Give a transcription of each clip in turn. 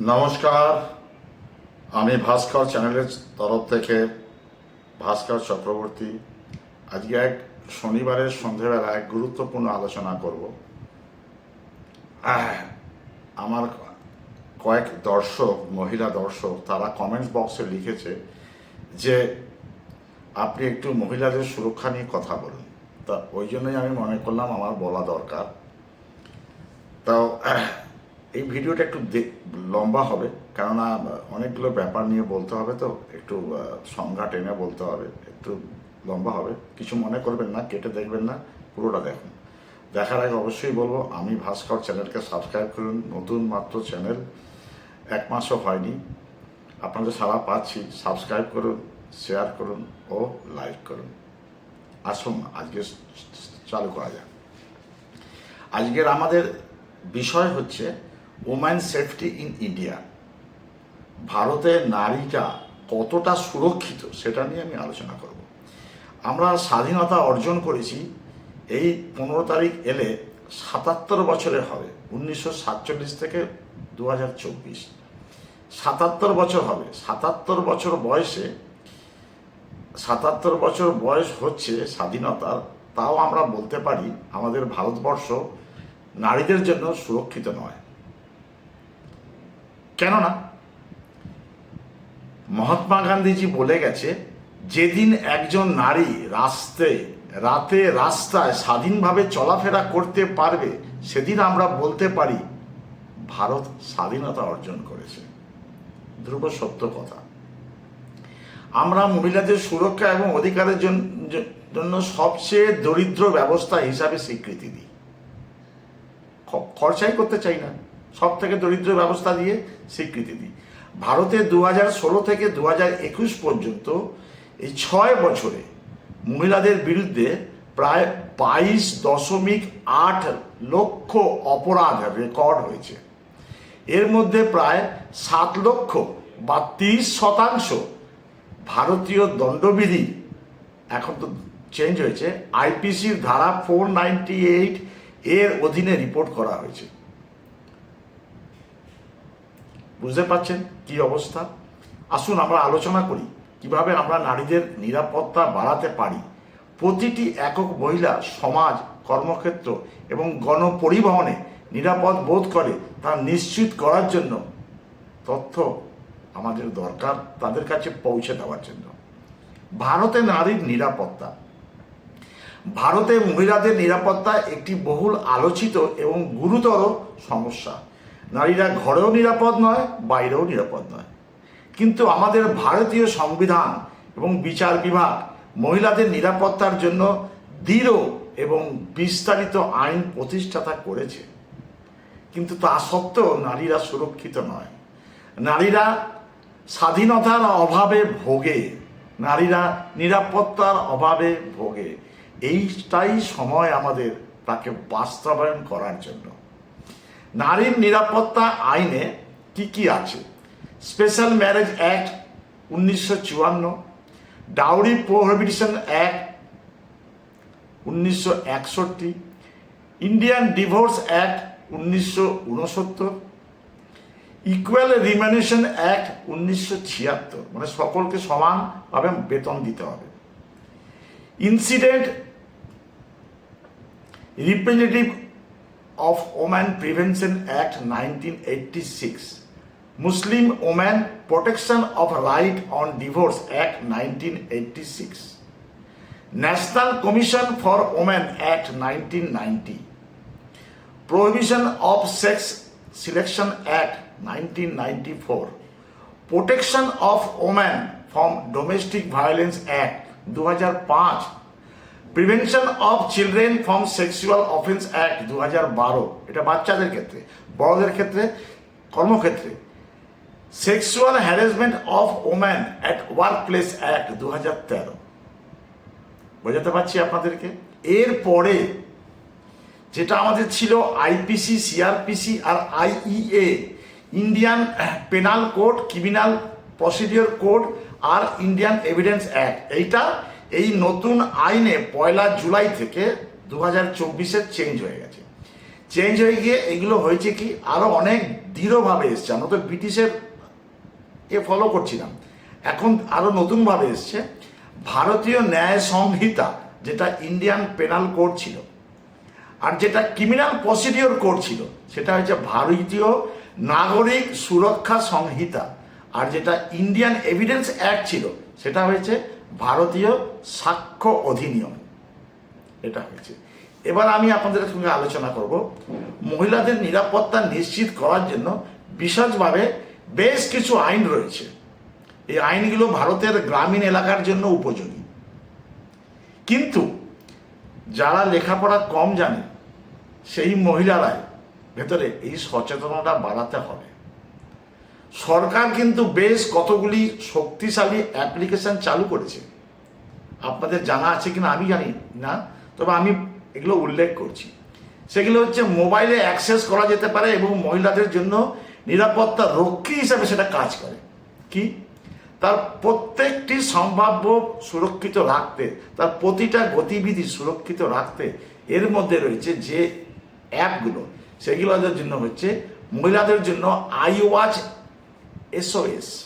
নমস্কার। আমি ভাস্কর চ্যানেলের তরফ থেকে ভাস্কর চক্রবর্তী। আজকে এক শনিবারের সন্ধেবেলা এক গুরুত্বপূর্ণ আলোচনা করব। আমার কয়েক দর্শক, মহিলা দর্শক, তারা কমেন্টস বক্সে লিখেছে যে, আপনি একটু মহিলাদের সুরক্ষা নিয়ে কথা বলুন। তা ওই জন্যই আমি মনে করলাম আমার বলা দরকার। তাও এই ভিডিওটা একটু লম্বা হবে, কেননা অনেকগুলো ব্যাপার নিয়ে বলতে হবে তো, একটু সংজ্ঞা টেনে বলতে হবে, একটু লম্বা হবে। কিছু মনে করবেন না, কেটে দেখবেন না, পুরোটা দেখুন। দেখার আগে অবশ্যই বলব, আমি ভাস্কর চ্যানেলকে সাবস্ক্রাইব করুন, নতুন মাত্র চ্যানেল, এক মাসও হয়নি। আপনাদের সারা পাচ্ছি, সাবস্ক্রাইব করুন, শেয়ার করুন ও লাইক করুন। আসুন, আজকে চালু করা যাক। আজকের আমাদের বিষয় হচ্ছে ওম্যান সেফটি ইন ইন্ডিয়া ভারতে নারীটা কতটা সুরক্ষিত সেটা নিয়ে আমি আলোচনা করব। আমরা স্বাধীনতা অর্জন করেছি, এই পনেরো তারিখ এলে সাতাত্তর বছরের হবে, উনিশশো সাতচল্লিশ থেকে দু হাজার চব্বিশ। সাতাত্তর বছর হবে, সাতাত্তর বছর বয়সে, সাতাত্তর বছর বয়স হচ্ছে স্বাধীনতার, তাও আমরা বলতে পারি আমাদের ভারতবর্ষ নারীদের জন্য সুরক্ষিত নয়। কেননা, মহাত্মা গান্ধীজি বলে গেছে, যেদিন একজন নারী রাস্তে, রাতে রাস্তায় স্বাধীনভাবে চলাফেরা করতে পারবে, সেদিন আমরা বলতে পারি, ভারত স্বাধীনতা অর্জন করেছে। ধ্রুব সত্য কথা। আমরা মহিলাদের সুরক্ষা এবং অধিকারের জন্য সবচেয়ে দরিদ্র ব্যবস্থা হিসাবে স্বীকৃতি দিই। খরচাই করতে চাই না। সব থেকে দরিদ্র ব্যবস্থা দিয়ে স্বীকৃতি দিই। ভারতে দু ষোলো থেকে দু একুশ পর্যন্ত এই ছয় বছরে মহিলাদের বিরুদ্ধে প্রায় বাইশ দশমিক আট লক্ষ অপরাধ রেকর্ড হয়েছে। এর মধ্যে প্রায় সাত লক্ষ বা তিরিশ শতাংশ ভারতীয় দণ্ডবিধি এখন তো চেঞ্জ হয়েছে। আইপিসির ধারা ফোর নাইনটি এইট এর অধীনে রিপোর্ট করা হয়েছে। বুঝতে পারছেন কি অবস্থা? আসুন আমরা আলোচনা করি, কীভাবে আমরা নারীদের নিরাপত্তা বাড়াতে পারি। প্রতিটি একক মহিলা সমাজ, কর্মক্ষেত্র এবং গণপরিবহনে নিরাপদ বোধ করে তা নিশ্চিত করার জন্য তথ্য আমাদের দরকার, তাদের কাছে পৌঁছে দেওয়ার জন্য। ভারতে নারীর নিরাপত্তা। ভারতে মহিলাদের নিরাপত্তা একটি বহুল আলোচিত এবং গুরুতর সমস্যা। নারীরা ঘরেও নিরাপদ নয়, বাইরেও নিরাপদ নয়। কিন্তু আমাদের ভারতীয় সংবিধান এবং বিচার বিভাগ মহিলাদের নিরাপত্তার জন্য দৃঢ় এবং বিস্তারিত আইন প্রতিষ্ঠাতা করেছে। কিন্তু তা সত্ত্বেও নারীরা সুরক্ষিত নয়। নারীরা স্বাধীনতার অভাবে ভোগে। নারীরা নিরাপত্তার অভাবে ভোগে। এইটাই সময় আমাদের তাকে বাস্তবায়ন করার জন্য। নারীর নিরাপত্তা আইনে কি কি আছে? স্পেশাল ম্যারেজ অ্যাক্ট উনিশশো চুয়ান্ন ডাউরি প্রোহিবিশন অ্যাক্ট উনিশশো একষট্টি ইন্ডিয়ান ডিভোর্স অ্যাক্ট উনিশশো উনসত্তর ইকুয়াল রিমানেশন অ্যাক্ট উনিশশো ছিয়াত্তর। মানে সকলকে সমানভাবে বেতন দিতে হবে। Indecent representative of woman prevention act nineteen eighty six. Muslim woman protection of right on divorce act nineteen eighty six. National commission for woman act nineteen ninety. Prohibition of Sex Selection Act 1994, Protection of Women from Domestic Violence Act 2005, prevention of children from sexual offence act দু হাজার বারো। এটা বাচ্চাদের ক্ষেত্রে, বড়দের ক্ষেত্রে, কর্মক্ষেত্রে। Sexual harassment of woman at work place act দু হাজার তেরো। বোঝাতে পারছি আপনাদেরকে? এরপরে যেটা আমাদের ছিল আইপিসি, সিআরপিসি আর IEA Indian penal code criminal procedure code আর ইন্ডিয়ান এভিডেন্স অ্যাক্ট এইটা এই নতুন আইনে পয়লা জুলাই থেকে দু হাজার চব্বিশে চেঞ্জ হয়ে গেছে। চেঞ্জ হয়ে গিয়ে এগুলো হয়েছে কি? আরও অনেক দৃঢ়ভাবে এসছে। আমরা তো ব্রিটিশের এ ফলো করছিলাম। এখন আরও নতুনভাবে এসছে। ভারতীয় ন্যায় সংহিতা, যেটা ইন্ডিয়ান পেনাল কোড ছিল, আর যেটা ক্রিমিনাল প্রসিডিওর কোড ছিল, সেটা হচ্ছে ভারতীয় নাগরিক সুরক্ষা সংহিতা, আর যেটা ইন্ডিয়ান এভিডেন্স অ্যাক্ট ছিল, সেটা হয়েছে ভারতীয় সাক্ষ্য অধিনিয়ম। এটা হয়েছে। এবার আমি আপনাদের সঙ্গে আলোচনা করব মহিলাদের নিরাপত্তা নিশ্চিত করার জন্য বিশেষভাবে বেশ কিছু আইন রয়েছে। এই আইনগুলো ভারতের গ্রামীণ এলাকার জন্য উপযোগী। কিন্তু যারা লেখাপড়া কম জানে, সেই মহিলারাই ভেতরে এই সচেতনতা বাড়াতে হবে। সরকার কিন্তু বেশ কতগুলি শক্তিশালী অ্যাপ্লিকেশন চালু করেছে। আপনাদের জানা আছে কিনা আমি জানি না, তবে আমি এগুলো উল্লেখ করছি। সেগুলো হচ্ছে মোবাইলে অ্যাক্সেস করা যেতে পারে এবং মহিলাদের জন্য নিরাপত্তা রক্ষী হিসাবে সেটা কাজ করে। কি? তার প্রত্যেকটি সম্ভাব্য সুরক্ষিত রাখতে, তার প্রতিটা গতিবিধি সুরক্ষিত রাখতে এর মধ্যে রয়েছে যে অ্যাপগুলো, সেগুলোদের জন্য হচ্ছে মহিলাদের জন্য I watch SOS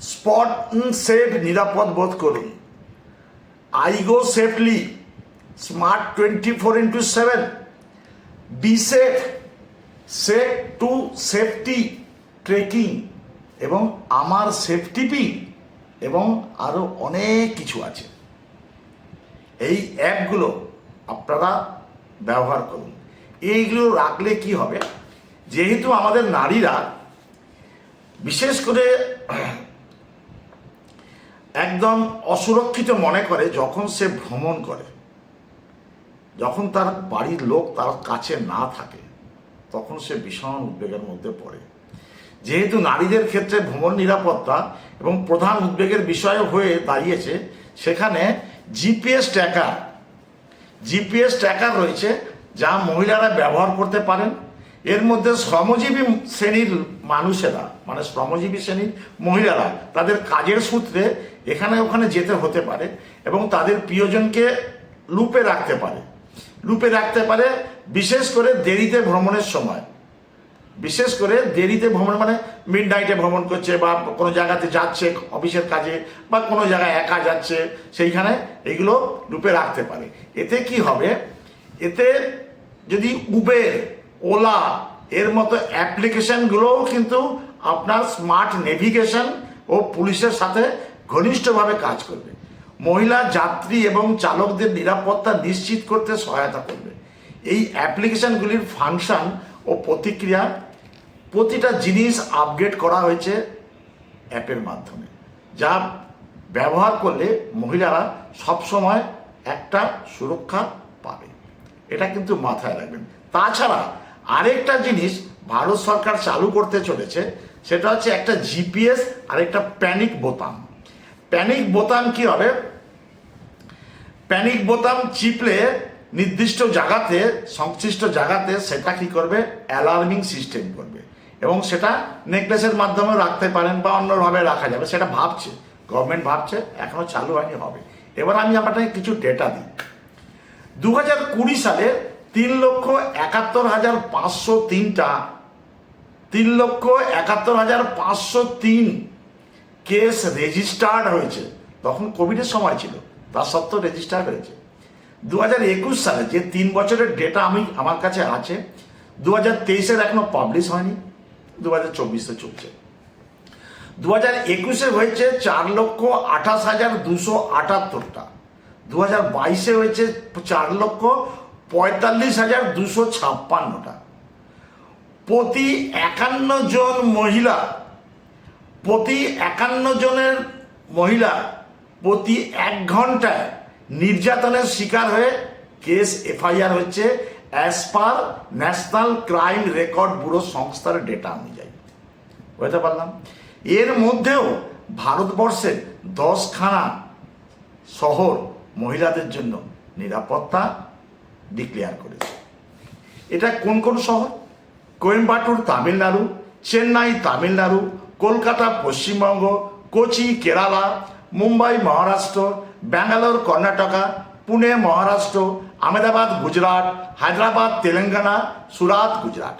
spot safe নিরাপদ বোধ করুন। I go safely, smart twenty four into seven. Be safe safe to safety tracking এবং আমার সেফটি পি এবং আরও অনেক কিছু আছে। এই অ্যাপগুলো আপনারা ব্যবহার করুন। এইগুলো রাখলে কি হবে? যেহেতু আমাদের নারীরা বিশেষ করে একদম অসুরক্ষিত মনে করে যখন সে ভ্রমণ করে, যখন তার বাড়ির লোক তার কাছে না থাকে, তখন সে ভীষণ উদ্বেগের মধ্যে পড়ে। যেহেতু নারীদের ক্ষেত্রে ভ্রমণ নিরাপত্তা এবং প্রধান উদ্বেগের বিষয় হয়ে দাঁড়িয়েছে, সেখানে জিপিএস ট্র্যাকার জিপিএস ট্র্যাকার রয়েছে যা মহিলারা ব্যবহার করতে পারেন। এর মধ্যে শ্রমজীবী শ্রেণির মানুষেরা মানে শ্রমজীবী শ্রেণির মহিলারা তাদের কাজের সূত্রে এখানে ওখানে যেতে হতে পারে এবং তাদের প্রিয়জনকে লুপে রাখতে পারে। লুপে রাখতে পারে বিশেষ করে দেরিতে ভ্রমণের সময়। বিশেষ করে দেরিতে ভ্রমণ মানে মিড নাইটে ভ্রমণ করছে বা কোনো জায়গাতে যাচ্ছে অফিসের কাজে বা কোনো জায়গায় একা যাচ্ছে, সেইখানে এগুলো লুপে রাখতে পারে। এতে কি হবে? এতে যদি উবের ওলা এর মতো অ্যাপ্লিকেশনগুলোও কিন্তু আপনার স্মার্ট নেভিগেশন ও পুলিশের সাথে ঘনিষ্ঠভাবে কাজ করবে। মহিলা, যাত্রী এবং চালকদের নিরাপত্তা নিশ্চিত করতে সহায়তা করবে। এই অ্যাপ্লিকেশনগুলির ফাংশন ও প্রতিক্রিয়া প্রতিটা জিনিস আপগ্রেড করা হয়েছে অ্যাপের মাধ্যমে, যা ব্যবহার করলে মহিলারা সবসময় একটা সুরক্ষা পাবে। এটা কিন্তু মাথায় রাখবেন। তাছাড়া আরেকটা জিনিস ভারত সরকার চালু করতে চলেছে সেটা হচ্ছে একটা জিপিএস আর একটা প্যানিক বোতাম। প্যানিক বোতাম কি হবে? প্যানিক বোতাম চিপলে নির্দিষ্ট জায়গাতে, সংশ্লিষ্ট জায়গাতে সেটা কি করবে? অ্যালার্মিং সিস্টেম করবে। এবং সেটা নেকলেসের মাধ্যমে রাখতে পারেন বা অন্যভাবে রাখা যাবে। সেটা ভাবছে। গভর্নমেন্ট ভাবছে, এখনও চালু হয়নি, হবে। এবার আমি আপনাকে কিছু ডেটা দিই। দু হাজার কুড়ি সালে তিন লক্ষ একাত্তর হাজার পাঁচশো তিনটা তিন লক্ষ একাত্তর হাজার পাঁচশো তিন কেস রেজিস্টার্ড হয়েছে। তখন কোভিডের সময় ছিল তার সত্ত্বেও রেজিস্টার্ড হয়েছে। দু হাজার একুশ সালে যে তিন বছরের ডেটা আমি আমার কাছে আছে দু হাজার তেইশের এখনও পাবলিশ হয়নি দু হাজার চব্বিশে চলছে। দু হাজার একুশে হয়েছে চার লক্ষ আঠাশ হাজার দুশো আটাত্তরটা। দু হাজার বাইশে হয়েছে চার লক্ষ পঁয়তাল্লিশ হাজার দুশো ছাপ্পান্নটা। প্রতি একান্ন জন মহিলা, প্রতি একান্ন জনের মহিলা প্রতি এক ঘন্টায় নির্যাতনের শিকার হয়ে কেস এফআইআর হচ্ছে as per national crime record bureau সংস্থার ডেটা অনুযায়ী। বুঝতে পারলাম? এর মধ্যেও ভারতবর্ষের দশখানা শহর মহিলাদের জন্য নিরাপত্তা ডিক্লেয়ার করেছে। এটা কোন কোন শহর? কোয়েম্বাটুর তামিলনাড়ু, চেন্নাই তামিলনাড়ু, কলকাতা পশ্চিমবঙ্গ, কোচি কেরালা, মুম্বাই মহারাষ্ট্র, ব্যাঙ্গালোর কর্ণাটকা, পুনে মহারাষ্ট্র, আহমেদাবাদ গুজরাট, হায়দ্রাবাদ তেলেঙ্গানা, সুরাত গুজরাট।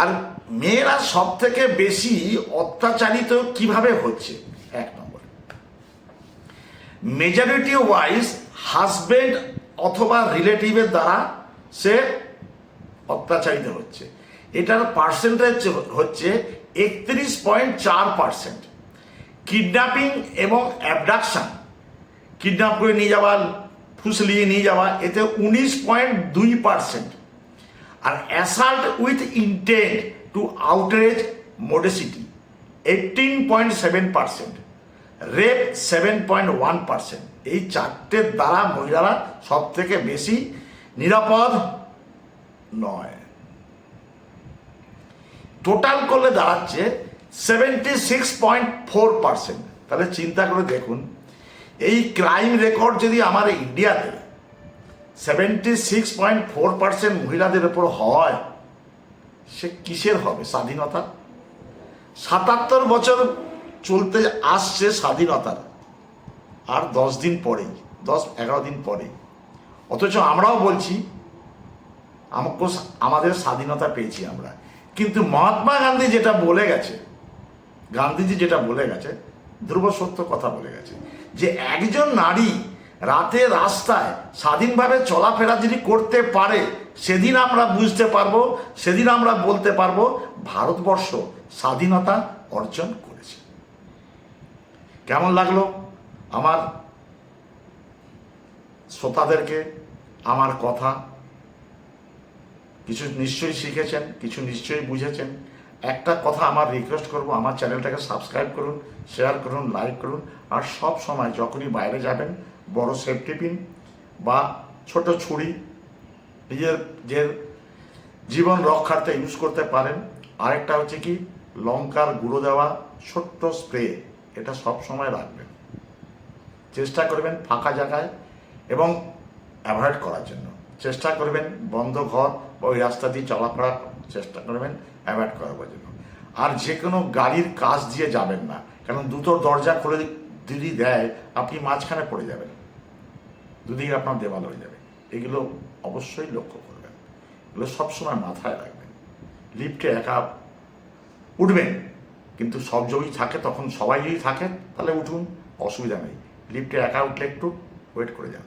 আর মেয়েরা সব থেকে বেশি অত্যাচারিত কীভাবে হচ্ছে? এক নম্বর। মেজরিটি ওয়াইজ হাজবেন্ড অথবা রিলেটিভের দ্বারা সে অত্যাচারিত হচ্ছে। এটার পার্সেন্টেজ হচ্ছে একত্রিশ পয়েন্ট চার পার্সেন্ট কিডন্যাপিং এবং অ্যাবডাকশন কিডন্যাপ করে নিয়ে যাওয়া, ফুসলিয়ে নিয়ে যাওয়া, এতে উনিশ পয়েন্ট দুই percent R assault with intent to outrage modesty eighteen point seven percent rape seven point one percent এই চারটের দ্বারা মহিলারা সব থেকে বেশি নিরাপদ নয়। টোটাল করলে দাঁড়াচ্ছে seventy six point four percent তাহলে চিন্তা করে দেখুন, এই ক্রাইম রেকর্ড যদি আমার ইন্ডিয়াতে seventy six point four percent মহিলাদের ওপর হয়, সে কিসের হবে স্বাধীনতা? সাতাত্তর বছর চলতে আসছে স্বাধীনতার, আর দশ দিন পরেই, দশ এগারো দিন পরেই। অথচ আমরাও বলছি আমাদের স্বাধীনতা পেয়েছি আমরা। কিন্তু মহাত্মা গান্ধী যেটা বলে গেছে, গান্ধীজি যেটা বলে গেছে, ধ্রুব সত্য কথা বলে গেছে, যে একজন নারী রাতে রাস্তায় স্বাধীনভাবে চলাফেরা যদি করতে পারে, সেদিন আমরা বুঝতে পারব, সেদিন আমরা বলতে পারব, ভারতবর্ষ স্বাধীনতা অর্জন করেছে। কেমন লাগল আমার শ্রোতাদেরকে, আমার কথা? কিছু নিশ্চয়ই শিখেছেন, কিছু নিশ্চয়ই বুঝেছেন। একটা কথা আমার রিকোয়েস্ট করব, আমার চ্যানেলটাকে সাবস্ক্রাইব করুন শেয়ার করুন লাইক করুন, আর সব সময় যখনই বাইরে যাবেন, বড় সেফটি পিন বা ছোট ছুরি নিজের যে জীবন রক্ষার্থে ইউজ করতে পারেন। আরেকটা হচ্ছে কি, লঙ্কার গুঁড়ো দেওয়া ছোট্ট স্প্রে এটা সব সময় রাখবেন। চেষ্টা করবেন ফাঁকা জায়গায় এবং অ্যাভয়েড করার জন্য। চেষ্টা করবেন বন্ধ ঘর ওই রাস্তা দিয়ে চলাফেরা চেষ্টা করবেন, অ্যাভয়েড করার জন্য। আর যে কোনো গাড়ির কাজ দিয়ে যাবেন না, কারণ দুটো দরজা খুলে যদি দেয়, আপনি মাঝখানে পড়ে যাবেন। দুদিকে আপনার দেওয়াল হয়ে যাবে। এগুলো অবশ্যই লক্ষ্য করবেন। এগুলো সবসময় মাথায় রাখবেন। লিফটে একা উঠবেন, কিন্তু সব যদি থাকে, তখন সবাই যদি থাকে, তাহলে উঠুন, অসুবিধা নেই। লিফটে একা উঠলে একটু ওয়েট করে যান।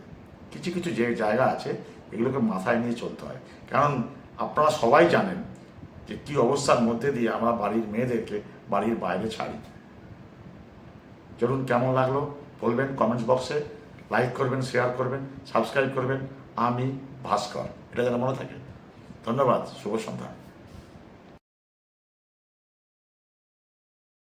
কিছু কিছু যে জায়গা আছে এগুলোকে মাথায় নিয়ে চলতে হয়। কারণ আপনারা সবাই জানেন যে কী অবস্থার মধ্যে দিয়ে আমরা বাড়ির মেয়েদেরকে বাড়ির বাইরে ছাড়ি। চলুন কেমন লাগল? বলবেন কমেন্টস বক্সে লাইক করবেন শেয়ার করবেন সাবস্ক্রাইব করবেন। আমি ভাস্কর, এটা যেন মনে থাকে। ধন্যবাদ, শুভ সন্ধ্যা।